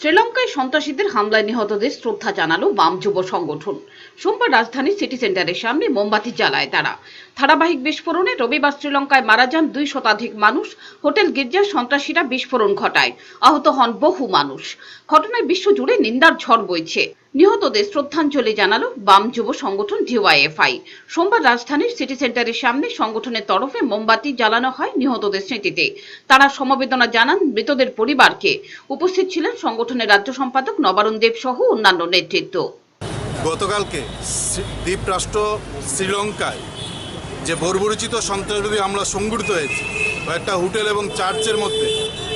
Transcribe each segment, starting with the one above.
শ্রীলঙ্কায় সন্ত্রাসীদের হামলায় নিহতদের শ্রদ্ধা জানালো বাম যুব সংগঠন। সোমবার রাজধানীর সিটি সেন্টারের সামনে মোমবাতি জ্বালায় তারা। ধারাবাহিক বিস্ফোরণে রবিবার শ্রীলঙ্কায় মারা যান দুই শতাধিক মানুষ। হোটেল গির্জার সন্ত্রাসীরা বিস্ফোরণ ঘটায়। আহত হন বহু মানুষ। ঘটনায় বিশ্বজুড়ে নিন্দার ঝড় বইছে। নিহতদের শ্রদ্ধাঞ্জলি জানালো বাম যুব সংগঠন ডিওয়াইএফআই। সোমবার রাজধানীর সিটি সেন্টারের সামনে সংগঠনের তরফে মোমবাতি জ্বালানো হয় নিহতদের স্মৃতিতে। তারা সমবেদনা জানান মৃতদের পরিবারকে। উপস্থিত ছিলেন সংগঠনের রাজ্য সম্পাদক নবারুণ দেব সহ অন্যান্য নেতৃত্ব। গতকালকে দ্বীপরাষ্ট্র শ্রীলঙ্কায় যে বর্বরচিত সন্ত্রাসবাদী হামলা সংঘটিত হয়েছে, কয়েকটা হোটেল এবং চার্চের মধ্যে,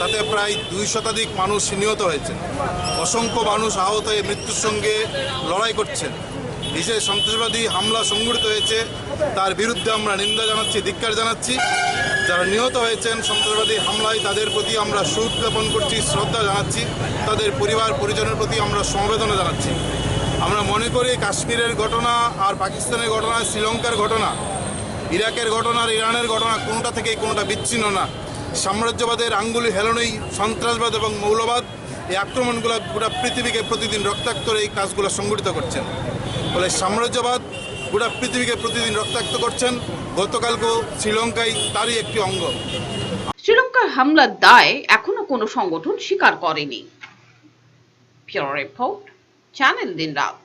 তাতে প্রায় দুই শতাধিক মানুষ নিহত হয়েছে অসংখ্য মানুষ আহত হয়ে মৃত্যুর সঙ্গে লড়াই করছেন। এই সন্ত্রাসবাদী হামলা সংঘটিত হয়েছে, তার বিরুদ্ধে আমরা নিন্দা জানাচ্ছি, ধিক্কার জানাচ্ছি। যারা নিহত হয়েছেন সন্ত্রাসবাদী হামলায়, তাদের প্রতি আমরা সুদ জ্ঞাপন করছি, শ্রদ্ধা জানাচ্ছি। তাদের পরিবার, পরিজনের প্রতি আমরা সমবেদনা জানাচ্ছি। আমরা মনে করি কাশ্মীরের ঘটনা আর পাকিস্তানের ঘটনা, শ্রীলঙ্কার ঘটনা ইরাকের ঘটনা আর ইরানের ঘটনা কোনোটা থেকেই কোনোটা বিচ্ছিন্ন না। সাম্রাজ্যবাদের আঙ্গুলি হেলনেই সন্ত্রাসবাদ এবং মৌলবাদ, এই আক্রমণগুলো গোটা পৃথিবীকে প্রতিদিন রক্তাক্ত এই কাজগুলো সংগঠিত করছেন। ফলে সাম্রাজ্যবাদ গোটা পৃথিবীকে প্রতিদিন রক্তাক্ত করছেন। গতকালকেও শ্রীলঙ্কায় তারই একটি অঙ্গ। শ্রীলঙ্কার হামলার দায় এখনও কোনো সংগঠন স্বীকার করেনি। রিপোর্ট, চ্যানেল দিন রাত